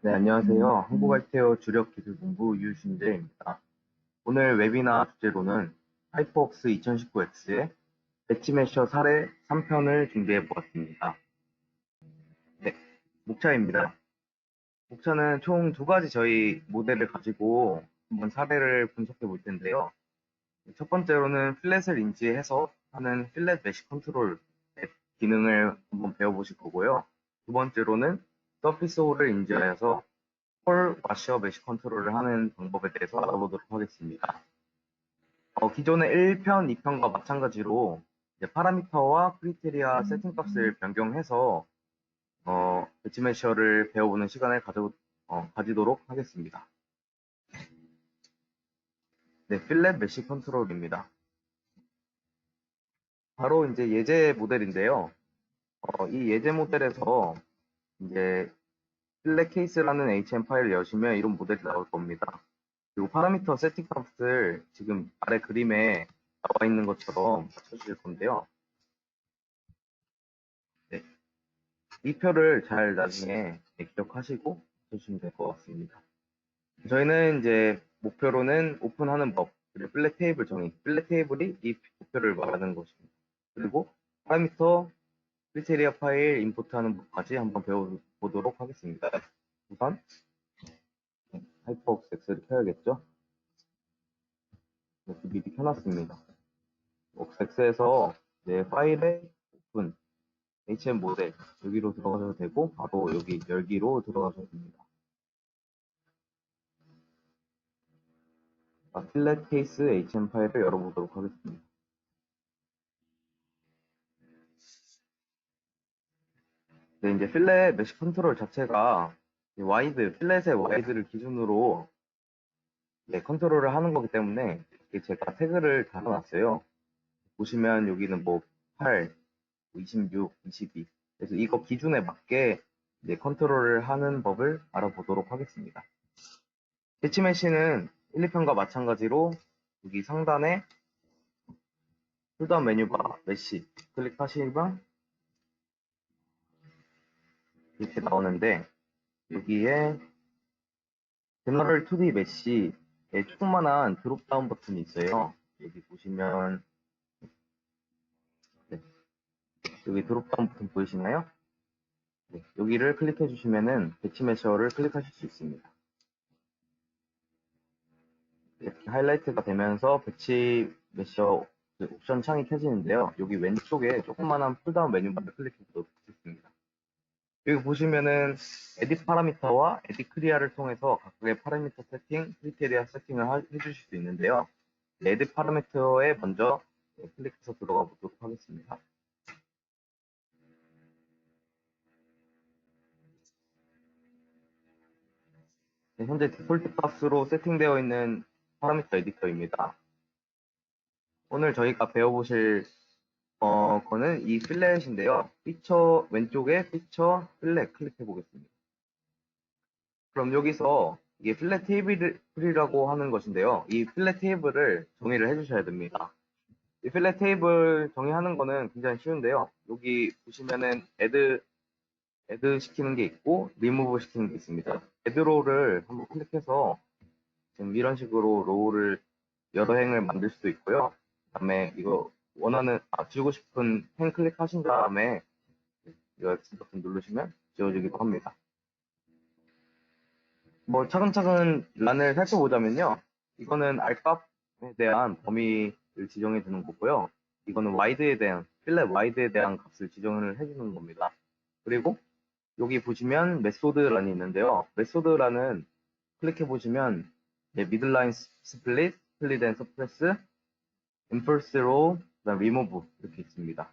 네, 안녕하세요. 한국알테오 주력기술본부 유신재입니다. 오늘 웨비나 주제로는 하이퍼웍스 2019X의 배치매셔 사례 3편을 준비해 보았습니다. 네, 목차입니다. 목차는 총 두 가지 저희 모델을 가지고 한번 사례를 분석해 볼 텐데요. 첫 번째로는 필렛을 인지해서 하는 필렛 메시 컨트롤 기능을 한번 배워보실 거고요. 두 번째로는 서피스 홀을 인지하여서 홀 와셔 메시 컨트롤을 하는 방법에 대해서 알아보도록 하겠습니다. 어, 기존의 1편, 2편과 마찬가지로 파라미터와 크리테리아 세팅 값을 변경해서 어, 배치 메셔를 배워보는 시간을 가져, 어, 가지도록 하겠습니다. 네, 필렛 메시 컨트롤입니다. 바로 이제 예제 모델인데요. 어, 이 예제 모델에서 이제 필렛 케이스라는 HM 파일을 여시면 이런 모델이 나올 겁니다. 그리고 파라미터 세팅 값을 지금 아래 그림에 나와 있는 것처럼 맞춰주실 건데요. 네. 이 표를 잘 나중에 기억하시고 해주시면 될 것 같습니다. 저희는 이제 목표로는 오픈하는 법, 그리고 플랫 테이블 정의, 플랫 테이블이 이 목표를 말하는 것입니다. 그리고 파라미터 크리테리아 파일 임포트하는 법까지 한번 배워보도록 하겠습니다. 우선 하이퍼웍스 엑셀을 켜야겠죠? 이렇게 미리 켜놨습니다. 엑스에서 내 파일의 오픈 HM 모델 여기로 들어가셔도 되고 바로 여기 열기로 들어가셔도 됩니다. 필렛 케이스 HM 파일을 열어보도록 하겠습니다. 네, 이제 필렛 메시 컨트롤 자체가 와이드, 필렛의 와이드를 기준으로 네, 컨트롤을 하는 거기 때문에 제가 태그를 달아놨어요. 보시면 여기는 뭐 8, 26, 22. 그래서 이거 기준에 맞게 이제 컨트롤을 하는 법을 알아보도록 하겠습니다. 패치메시는 1, 2편과 마찬가지로 여기 상단에 풀다운 메뉴바 메시 클릭하시면 이렇게 나오는데 여기에 제너럴 2D 메시에 조그만한 드롭다운 버튼이 있어요. 여기 보시면 네. 여기 드롭다운 버튼 보이시나요? 네. 여기를 클릭해 주시면은 배치 메셔를 클릭하실 수 있습니다. 이렇게 하이라이트가 되면서 배치 메셔 옵션 창이 켜지는데요. 여기 왼쪽에 조그만한 풀다운 메뉴바를 클릭해 보도록 하겠습니다. 여기 보시면은 에디 파라미터와 에디 크리아를 통해서 각각의 파라미터 세팅, 크리테리아 세팅을 하, 해주실 수 있는데요. 에디 파라미터에 먼저 클릭해서 들어가 보도록 하겠습니다. 네, 현재 디폴트 값으로 세팅되어 있는 파라미터 에디터입니다. 오늘 저희가 배워보실 어, 거는 이 필렛인데요. 피처, 왼쪽에 피처 필렛 클릭해 보겠습니다. 그럼 여기서 이게 필렛 테이블이라고 하는 것인데요. 이 필렛 테이블을 정의를 해주셔야 됩니다. 이 필렛 테이블 정의하는 거는 굉장히 쉬운데요. 여기 보시면은 add, add 시키는 게 있고 remove 시키는 게 있습니다. add row를 한번 클릭해서 지금 이런 식으로 로우를 여러 행을 만들 수도 있고요. 그 다음에 이거 원하는 아, 지우고 싶은 펜 클릭하신 다음에 X 버튼 누르시면 지워지기도 합니다. 뭐 차근차근 란을 살펴보자면요. 이거는 알값에 대한 범위를 지정해 주는 거고요. 이거는 와이드에 대한 필렛 와이드에 대한 값을 지정을 해주는 겁니다. 그리고 여기 보시면 메소드 란이 있는데요. 메소드 란은 클릭해 보시면 네, 미들라인 스플릿, 스플릿 앤 서프레스, 인펄스 로우, 그다음 remove 이렇게 있습니다.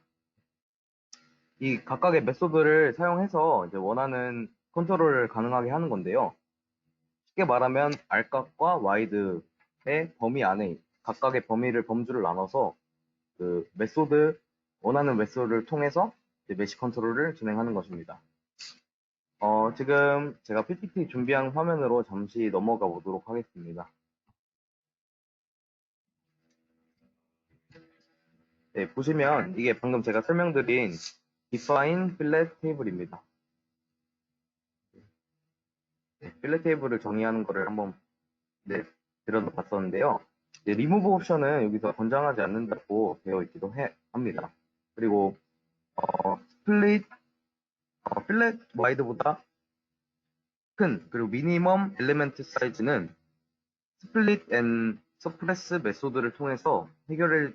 이 각각의 메소드를 사용해서 이제 원하는 컨트롤을 가능하게 하는 건데요. 쉽게 말하면 R값과 와이드의 범위 안에 각각의 범위를 범주를 나눠서 그 메소드 원하는 메소드를 통해서 메시 컨트롤을 진행하는 것입니다. 어, 지금 제가 PPT 준비한 화면으로 잠시 넘어가 보도록 하겠습니다. 네, 보시면 이게 방금 제가 설명드린 define fillet table입니다. 필렛 테이블을 정의하는 거를 한번 네, 들여다봤었는데요. 이제 리무브 옵션은 여기서 권장하지 않는다고 되어 있기도 해- 합니다. 그리고 어, 스플릿 어, 필렛 와이드보다 큰 그리고 미니멈 엘리멘트 사이즈는 스플릿 앤 서프레스 메소드를 통해서 해결이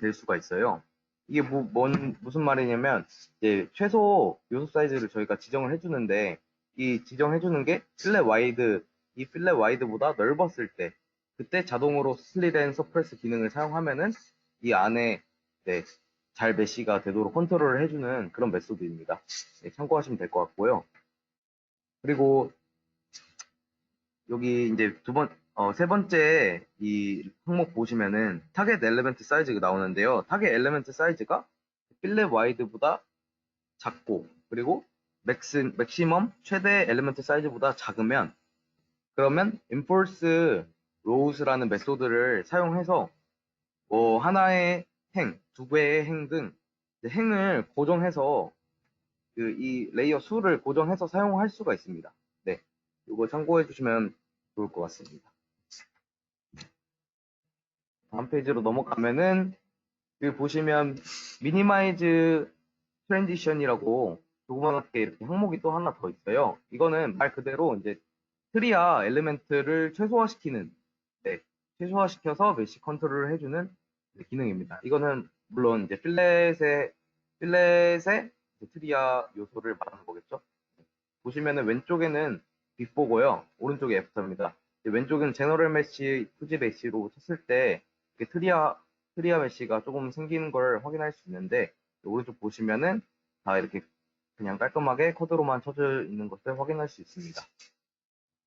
될 수가 있어요. 이게 뭐, 뭔, 무슨 말이냐면, 이제 최소 요소 사이즈를 저희가 지정을 해주는데, 이 지정해주는 게 필렛 와이드, 이 필렛 와이드보다 넓었을 때, 그때 자동으로 스플릿 앤 서프레스 기능을 사용하면은 이 안에 네, 잘 메시가 되도록 컨트롤을 해주는 그런 메소드입니다. 네, 참고하시면 될 것 같고요. 그리고 여기 이제 두 번, 어, 세 번째 이 항목 보시면은 타겟 엘리멘트 사이즈가 나오는데요. 타겟 엘리멘트 사이즈가 필렛 와이드보다 작고 그리고 맥스, 맥시멈 최대 엘리멘트 사이즈보다 작으면 그러면 enforce rows라는 메소드를 사용해서 뭐 하나의 행, 두 개의 행 등 행을 고정해서 그 이 레이어 수를 고정해서 사용할 수가 있습니다. 네, 이거 참고해 주시면 좋을 것 같습니다. 다음 페이지로 넘어가면은 여기 보시면 미니마이즈 트랜지션이라고 조그맣게 이렇게 항목이 또 하나 더 있어요. 이거는 말 그대로 이제 트리아 엘리멘트를 최소화시키는 네, 최소화시켜서 메시 컨트롤을 해주는 네, 기능입니다. 이거는 물론 이제 필렛의 필렛의 트리아 요소를 말하는 거겠죠. 보시면은 왼쪽에는 빅보고요, 오른쪽에 애프터입니다. 왼쪽은 제너럴 메시, 투지 메시로 쳤을 때 트리아 트리아 메시가 조금 생기는 걸 확인할 수 있는데 오른쪽 보시면은 다 이렇게 그냥 깔끔하게 코드로만 쳐져 있는 것을 확인할 수 있습니다.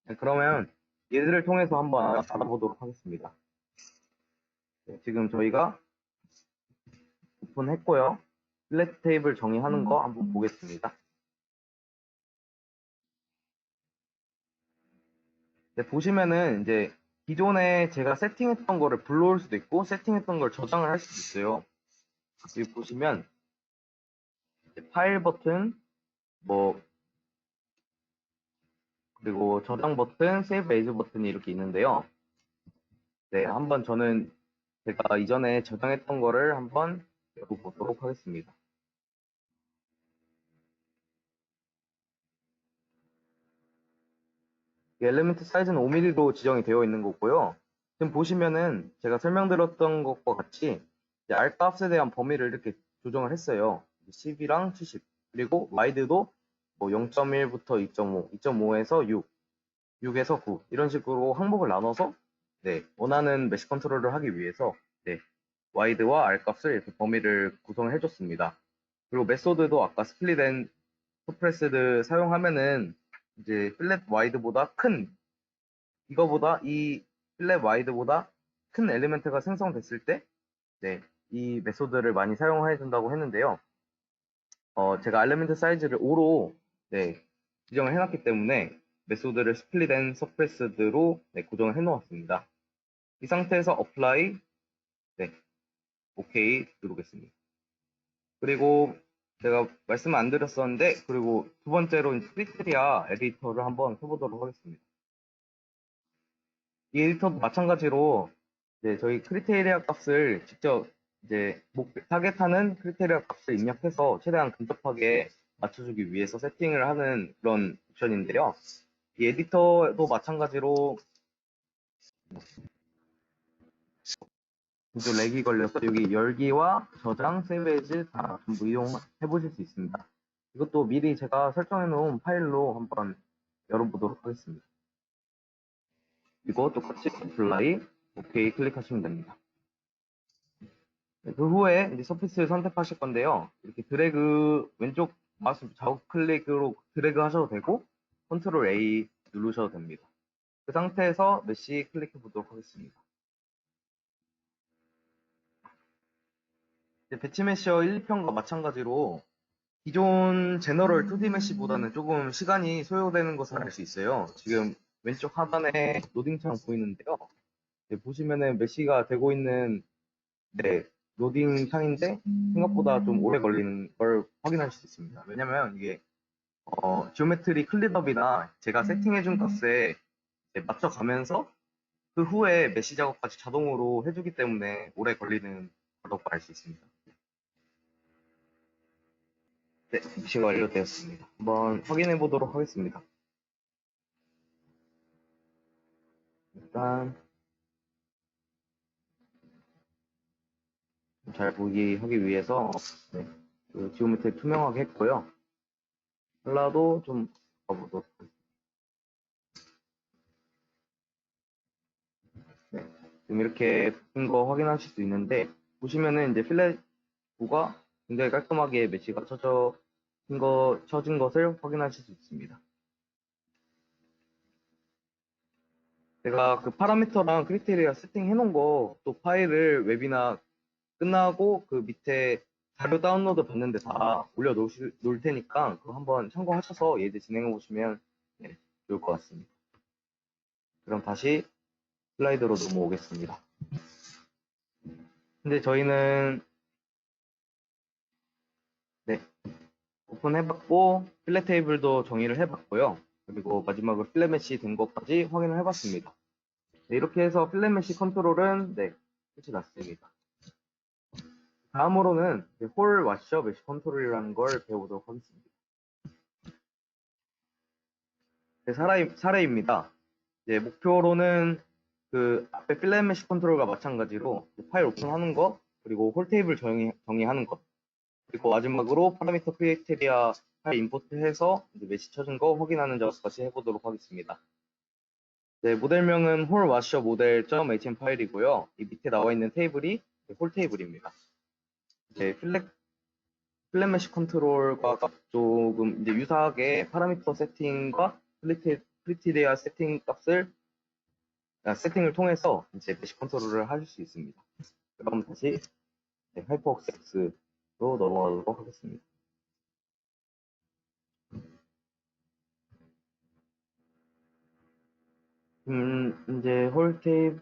네, 그러면 얘들을 통해서 한번 알아보도록 하겠습니다. 네, 지금 저희가 오픈했고요. 플랫 테이블 정의하는 거 한번 보겠습니다. 네, 보시면은 이제 기존에 제가 세팅했던 거를 불러올 수도 있고 세팅했던 걸 저장을 할 수도 있어요. 여기 보시면 파일 버튼, 뭐 그리고 저장 버튼, 세이브 에이즈 버튼이 이렇게 있는데요. 네, 한번 저는 제가 이전에 저장했던 거를 한번 열어보도록 하겠습니다. 엘리멘트 사이즈는 5mm로 지정이 되어 있는 거고요. 지금 보시면은 제가 설명드렸던 것과 같이 이제 R 값에 대한 범위를 이렇게 조정을 했어요. 10이랑 70 그리고 와이드도 뭐 0.1부터 2.5, 2.5에서 6, 6에서 9 이런 식으로 항목을 나눠서 네, 원하는 메시 컨트롤을 하기 위해서 네, 와이드와 R 값을 이렇게 범위를 구성해 줬습니다. 그리고 메소드도 아까 스플릿 앤 서프레스드 사용하면은 이제 필렛 와이드보다 큰 이거보다 이 필렛 와이드보다 큰 엘리멘트가 생성됐을 때 네, 이 메소드를 많이 사용해 준다고 했는데요. 어, 제가 엘리멘트 사이즈를 5로 네, 지정을 해놨기 때문에 메소드를 스플릿 앤 서프레스드로 네, 고정을 해 놓았습니다. 이 상태에서 apply 네, OK 누르겠습니다. 그리고 제가 말씀 안 드렸었는데 그리고 두 번째로 크리테리아 에디터를 한번 해보도록 하겠습니다. 이 에디터도 마찬가지로 이제 저희 크리테리아 값을 직접 이제 목 타겟하는 크리테리아 값을 입력해서 최대한 근접하게 맞춰주기 위해서 세팅을 하는 그런 옵션인데요. 이 에디터도 마찬가지로 좀 렉이 걸려서 여기 열기와 저장, 세이브에즈 다 전부 이용해 보실 수 있습니다. 이것도 미리 제가 설정해 놓은 파일로 한번 열어보도록 하겠습니다. 이거 똑같이 apply, OK 클릭하시면 됩니다. 네, 그 후에 이제 서피스를 선택하실 건데요. 이렇게 드래그 왼쪽 마우스 좌우 클릭으로 드래그 하셔도 되고 컨트롤 A 누르셔도 됩니다. 그 상태에서 메시 클릭해 보도록 하겠습니다. 이제 배치메셔 1편과 마찬가지로 기존 제너럴 2D 메시보다는 조금 시간이 소요되는 것을 알 수 있어요. 지금 왼쪽 하단에 로딩창 보이는데요. 네, 보시면은 메시가 되고 있는 네, 로딩 창인데 생각보다 좀 오래 걸리는 걸 확인할 수 있습니다. 왜냐면 이게 어, 지오메트리 클린업이나 제가 세팅해준 값에 맞춰가면서 그 후에 메시 작업까지 자동으로 해주기 때문에 오래 걸리는 작업을 알수 있습니다. 네, 메시가 완료되었습니다. 한번 확인해 보도록 하겠습니다. 일단 잘 보기 하기 위해서 네, 그 지오메트리 투명하게 했고요. 컬러도 좀 바꿔보도록 하겠습니다. 네, 지금 이렇게 바뀐 거 확인하실 수 있는데 보시면은 이제 필렛부가 굉장히 깔끔하게 매치가 쳐져 거, 쳐진 것을 확인하실 수 있습니다. 제가 그 파라미터랑 크리테리아 세팅해 놓은 거 또 파일을 웹이나 끝나고 그 밑에 자료 다운로드 받는 데 다 올려 놓을 테니까 그거 한번 참고하셔서 예제 진행해 보시면 네, 좋을 것 같습니다. 그럼 다시 슬라이드로 넘어오겠습니다. 근데 저희는 네 오픈해봤고 필렛 테이블도 정의를 해봤고요. 그리고 마지막으로 필렛 메시 된 것까지 확인을 해봤습니다. 네, 이렇게 해서 필렛 메시 컨트롤은 네, 끝이 났습니다. 다음으로는 홀 와셔 메시 컨트롤이라는 걸 배워보도록 하겠습니다. 네, 사례, 사례입니다. 이제 목표로는 그 앞에 필렛 메시 컨트롤과 마찬가지로 파일 오픈하는 거 그리고 홀 테이블 정의, 정의하는 것 그리고 마지막으로 파라미터 크리에이테리아 파일 임포트해서 이제 메시 쳐진 거 확인하는 작업까지 해보도록 하겠습니다. 네, 모델명은 홀 와셔 모델.hm 파일이고요. 이 밑에 나와 있는 테이블이 홀 테이블입니다. 이제 필렛 필렛 메시 컨트롤과 조금 이제 유사하게 파라미터 세팅과 크리티데아 세팅 값을 아, 세팅을 통해서 이제 메시 컨트롤을 하실 수 있습니다. 그럼 다시 네, 하이퍼옥스 로 넘어가도록 하겠습니다. 음, 이제 홀 테이블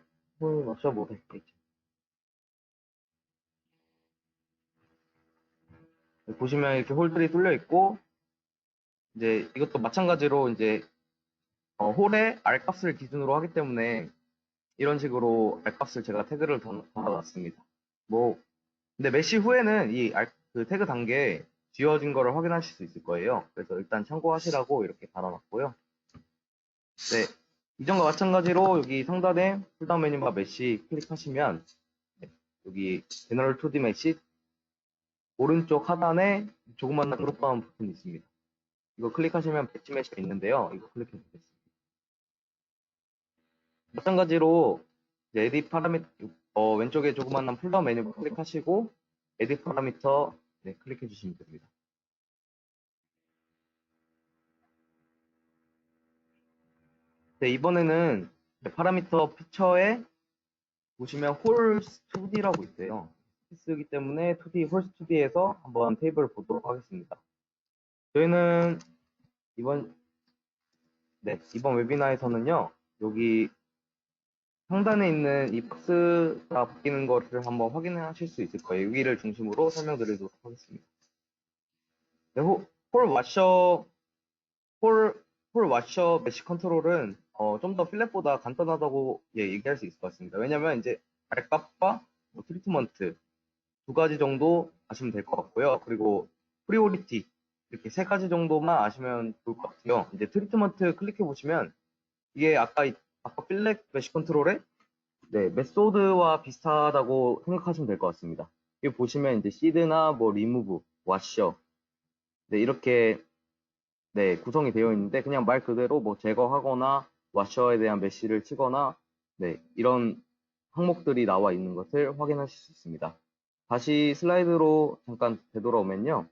맞춰 보겠죠. 보시면 이렇게 홀들이 뚫려 있고 이제 이것도 마찬가지로 이제 어, 홀의 R 값을 기준으로 하기 때문에 이런 식으로 R 값을 제가 태그를 달아놨습니다. 뭐 근데 메시 후에는 이 그 태그 단계에 지워진 거를 확인하실 수 있을 거예요. 그래서 일단 참고하시라고 이렇게 달아놨고요. 네, 이전과 마찬가지로 여기 상단에 풀다운 메뉴바 메시 클릭하시면 네, 여기 제너럴 2D 메시 오른쪽 하단에 조그만 드롭다운 버튼이 있습니다. 이거 클릭하시면 배치 메시가 있는데요. 이거 클릭해 보겠습니다. 마찬가지로 이제 에디 파라미터 어, 왼쪽에 조그만한 풀다운 메뉴 클릭하시고 에디 파라미터 네, 클릭해 주시면 됩니다. 네, 이번에는 파라미터 피처에 보시면 홀 2D라고 있어요. 쓰기 때문에 2D 홀 2D에서 한번 테이블을 보도록 하겠습니다. 저희는 이번 네, 이번 웨비나에서는요. 여기 상단에 있는 이 박스가 바뀌는 것을 한번 확인하실 수 있을 거예요. 여기를 중심으로 설명드리도록 하겠습니다. 네, 홀, 홀 와셔 홀, 홀 와셔 메시 컨트롤은 어, 좀 더 필렛보다 간단하다고 예, 얘기할 수 있을 것 같습니다. 왜냐면 이제 알값과 뭐 트리트먼트 두 가지 정도 아시면 될 것 같고요. 그리고 프리오리티 이렇게 세 가지 정도만 아시면 좋을 것 같아요. 이제 트리트먼트 클릭해 보시면 이게 아까 아까 필렉 메시 컨트롤에 네, 메소드와 비슷하다고 생각하시면 될 것 같습니다. 여기 보시면 이제 시드나 뭐 리무브, 와셔 네, 이렇게 네, 구성이 되어 있는데 그냥 말 그대로 뭐 제거하거나 와셔에 대한 메시를 치거나 네, 이런 항목들이 나와 있는 것을 확인하실 수 있습니다. 다시 슬라이드로 잠깐 되돌아오면요.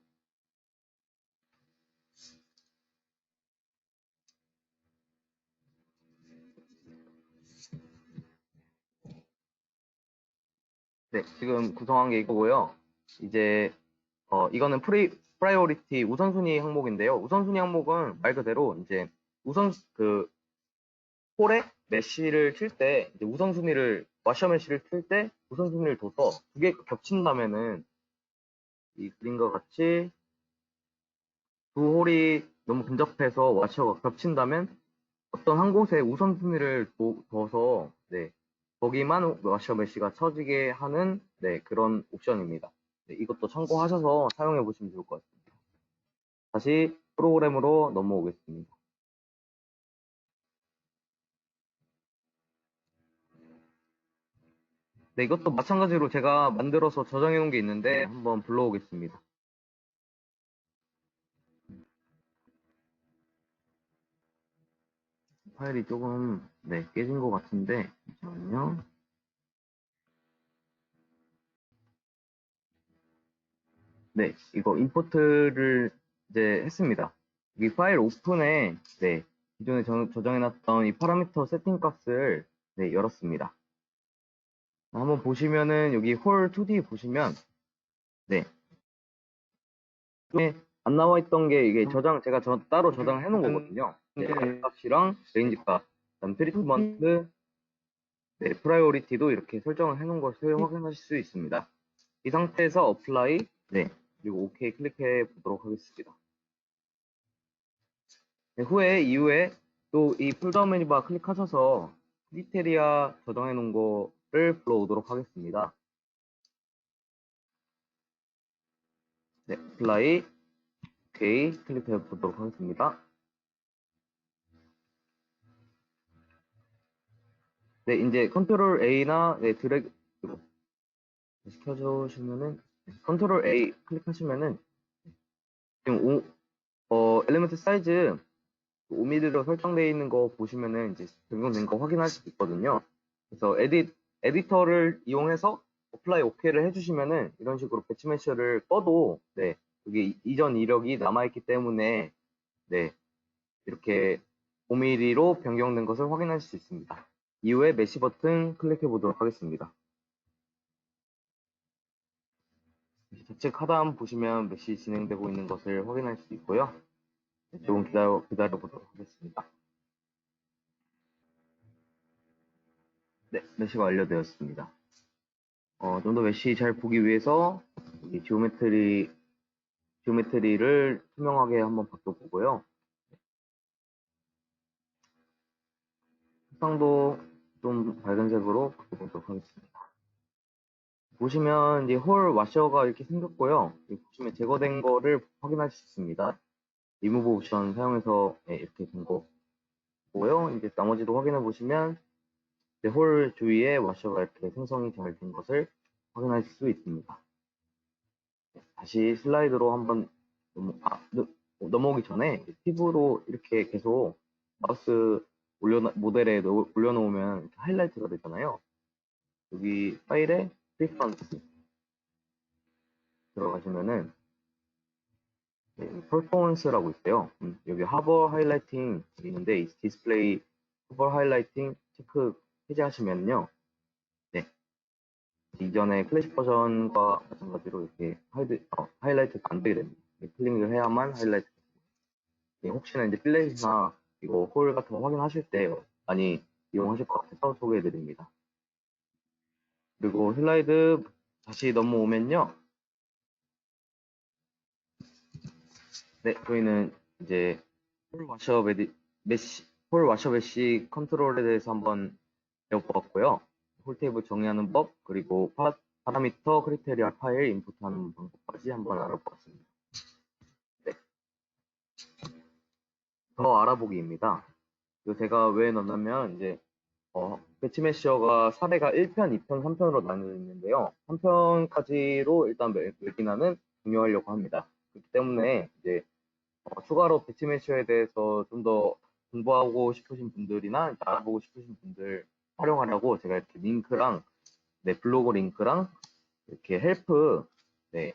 네, 지금 구성한 게 이거고요. 이제 어, 이거는 프리 프라이오리티 우선순위 항목인데요. 우선순위 항목은 말 그대로 이제 우선 그 홀에 메시를 칠 때 이제 우선순위를 와셔 메시를 칠 때 우선순위를 둬서 두 개가 겹친다면은 이 그림과 같이 두 홀이 너무 근접해서 와셔가 겹친다면 어떤 한 곳에 우선순위를 둬- 둬서 네, 거기만 와셔 메시가 쳐지게 하는 네, 그런 옵션입니다. 네, 이것도 참고하셔서 사용해 보시면 좋을 것 같습니다. 다시 프로그램으로 넘어오겠습니다. 네, 이것도 마찬가지로 제가 만들어서 저장해 놓은 게 있는데 한번 불러오겠습니다. 파일이 조금 네, 깨진 것 같은데 잠시만요. 네, 이거 임포트를 이제 했습니다. 여기 파일 오픈에 네, 기존에 저, 저장해놨던 이 파라미터 세팅 값을 네, 열었습니다. 한번 보시면은 여기 홀 2D 보시면 네, 중에 안 나와 있던 게 이게 저장 제가 저, 따로 저장을 해놓은 거거든요. 네, 값이랑 레인지 값, 트리트먼트, 네, 프라이오리티도 이렇게 설정을 해놓은 것을 확인하실 수 있습니다. 이 상태에서 어플라이, 네, 그리고 OK 클릭해 보도록 하겠습니다. 네, 후에 이후에 또 이 폴더 메뉴바 클릭하셔서 크리테리아 저장해 놓은 거를 불러오도록 하겠습니다. 네, 어플라이, OK 클릭해 보도록 하겠습니다. 네, 이제 컨트롤 A나 네, 드래그 이거 다시 켜주시면은 네, 컨트롤 A 클릭하시면은 지금 오, 어, 엘리먼트 사이즈 5mm로 설정되어 있는 거 보시면은 이제 변경된 거 확인할 수 있거든요. 그래서 에디, 에디터를 이용해서 어플라이 OK를 해주시면은 이런 식으로 배치 메셔를 꺼도 네, 여기 이전 이력이 남아있기 때문에 네, 이렇게 5mm로 변경된 것을 확인할 수 있습니다. 이후에 메시 버튼 클릭해 보도록 하겠습니다. 좌측 하단 보시면 메시 진행되고 있는 것을 확인할 수 있고요. 네, 조금 기다려, 기다려 보도록 하겠습니다. 네, 메시가 완료되었습니다. 어, 좀 더 메시 잘 보기 위해서 이 지오메트리, 지오메트리를 투명하게 한번 바꿔보고요. 색상도 좀 밝은 색으로 바꿔보도록 하겠습니다. 보시면 이제 홀 와셔가 이렇게 생겼고요. 여기 보시면 제거된 거를 확인할 수 있습니다. 리무브 옵션 사용해서 네, 이렇게 된 거고요. 이제 나머지도 확인해 보시면 홀 주위에 와셔가 이렇게 생성이 잘 된 것을 확인할 수 있습니다. 네, 다시 슬라이드로 한번 넘어, 아, 넘- 넘어오기 전에 팁으로 이렇게 계속 마우스 올려 모델에 넣- 올려놓으면 하이라이트가 되잖아요. 여기 파일에 프리펀스 들어가시면은 네, 퍼포먼스라고 있어요. 음, 여기 하버 하이라이팅 있는데 이 디스플레이 하버 하이라이팅 체크 해제하시면요. 네. 이전에 클래식 버전과 마찬가지로 이렇게 하이드, 어, 하이라이트가 안 되게 됩니다. 네, 클릭을 해야만 하이라이트. 네, 혹시나 이제 필렛이나 이거 홀 같은 거 확인하실 때 많이 이용하실 것 같아서 소개해 드립니다. 그리고 슬라이드 다시 넘어오면요. 네, 저희는 이제 홀 와셔 메디, 메시, 홀 와셔 메시 컨트롤에 대해서 한번 배워보았고요. 홀 테이블 정의하는 법, 그리고 파, 파라미터 크리테리아 파일 인풋하는 방법까지 한번 알아보았습니다. 더 알아보기입니다. 제가 왜 넣냐면 이제 어, 배치 메시어가 사례가 1편, 2편, 3편으로 나뉘어 있는데요. 3편까지로 일단 매- 웨비나는 종료하려고 합니다. 그렇기 때문에 이제 어, 추가로 배치 메시어에 대해서 좀 더 공부하고 싶으신 분들이나 알아보고 싶으신 분들 활용하려고 제가 이렇게 링크랑 네, 블로그 링크랑 이렇게 헬프 네,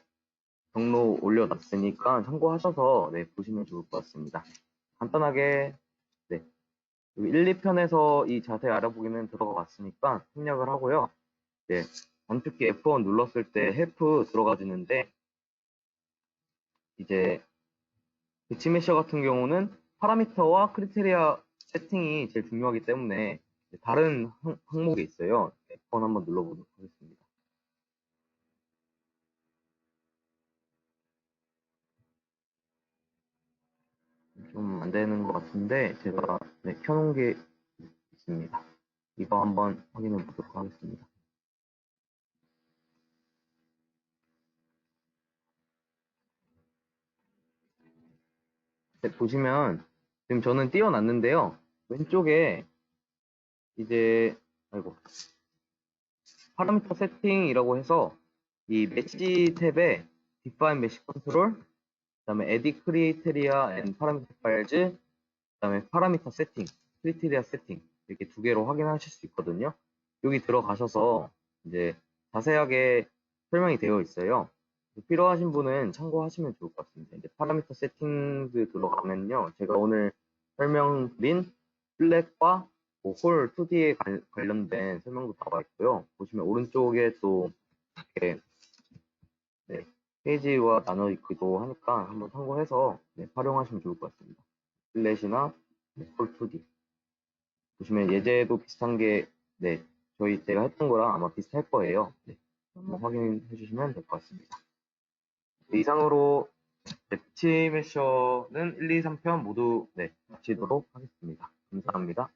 경로 올려놨으니까 참고하셔서 네, 보시면 좋을 것 같습니다. 간단하게 네, 여기 1, 2편에서 이 자세 알아보기는 들어가 봤으니까 생략을 하고요. 네, 단축키 F1 눌렀을 때 헬프 들어가지는데 이제 배치 메셔 같은 경우는 파라미터와 크리테리아 세팅이 제일 중요하기 때문에 다른 항- 항목에 있어요. F1 한번 눌러보도록 하겠습니다. 좀 안 되는 것 같은데 제가 네, 켜놓은 게 있습니다. 이거 한번 확인해 보도록 하겠습니다. 네, 보시면 지금 저는 띄워놨는데요. 왼쪽에 이제 아이고 파라미터 세팅이라고 해서 이 메시 탭에 mesh control 그 다음에 edit criteria and parameter files 그 다음에 파라미터 세팅, 크리테리아 세팅 이렇게 두 개로 확인하실 수 있거든요. 여기 들어가셔서 이제 자세하게 설명이 되어 있어요. 필요하신 분은 참고하시면 좋을 것 같습니다. 이제 파라미터 세팅즈 들어가면요. 제가 오늘 설명드린 플랫과 뭐 홀 2D에 관련된 설명도 나와 있고요. 보시면 오른쪽에 또 이렇게 네, 페이지와 나눠 있기도 하니까 한번 참고해서 네, 활용하시면 좋을 것 같습니다. 플랫이나 네, 홀 2D 보시면 예제도 비슷한 게 네, 저희 제가 했던 거랑 아마 비슷할 거예요. 네, 한번 확인해 주시면 될 것 같습니다. 네, 이상으로 네, 피치 메셔는 1, 2, 3편 모두 네, 마치도록 하겠습니다. 감사합니다.